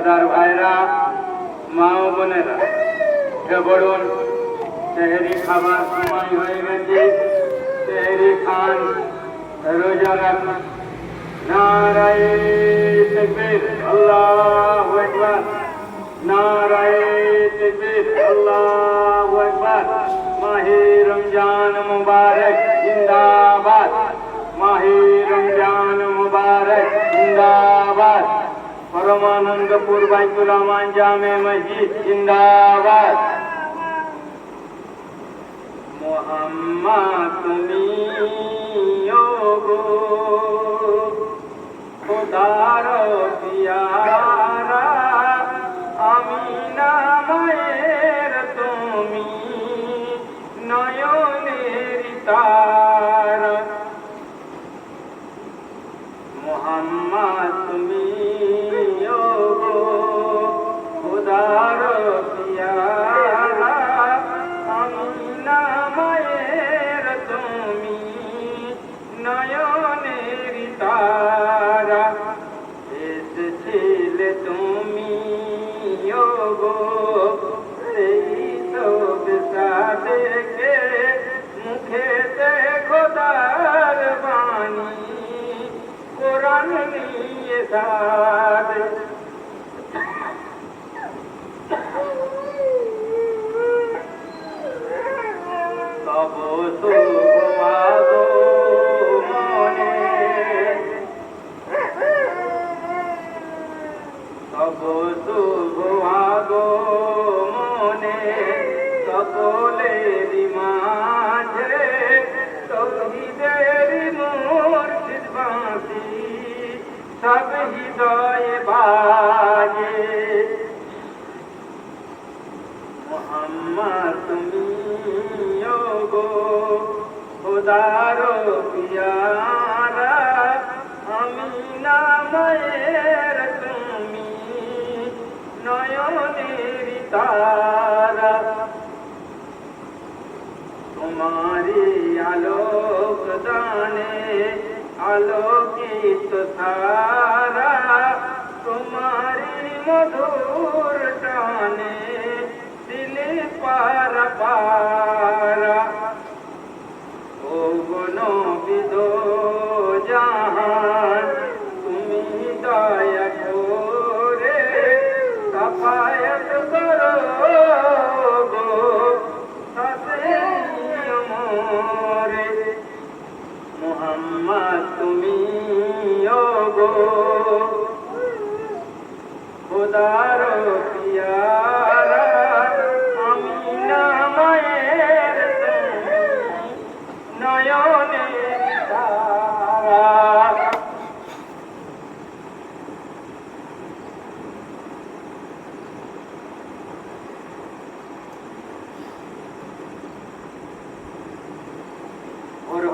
রোজাদার ভাইরা, মা ও বোনেরা। পড়ুন সেহেরি খাবার সময় হয়ে গেছে। সেহেরি খান, রোজা রাখুন নারায়ে তাকবীর, আল্লাহু আকবার। নারায়ে তাকবীর, আল্লাহু আকবার। মাহে রমজান মুবারক, জিন্দাবাদ। পরমানন্দপুর বাইতুর রহমান জামে মসজিদ জিন্দাবাদ মোহাম্মদ তুমি গো খোদার পিয়ারা আমি না তুমি নয়নের তারা মোহাম্মদ তুমি নয়নের তুমি গো এই তো দেখে মুখেতে খোদার বাণী কোরআন নিয়ে তব সুমাগো তব সুমাগো মনে সকলের মাঝে তৌহিদের মুর্শিদ বাঁশি সব হৃদয়ে বাজে। মোহাম্মদ, তুমি গো খোদার তারা। তোমারি আলোক দানে আলোকিত সারা তোমারি মধুর টানে দিলে পারা পারা ও গুণ বিদ মোহাম্মদ তুমি গো খোদার পিয়ারা আমি না মায়ের নয়নে ওর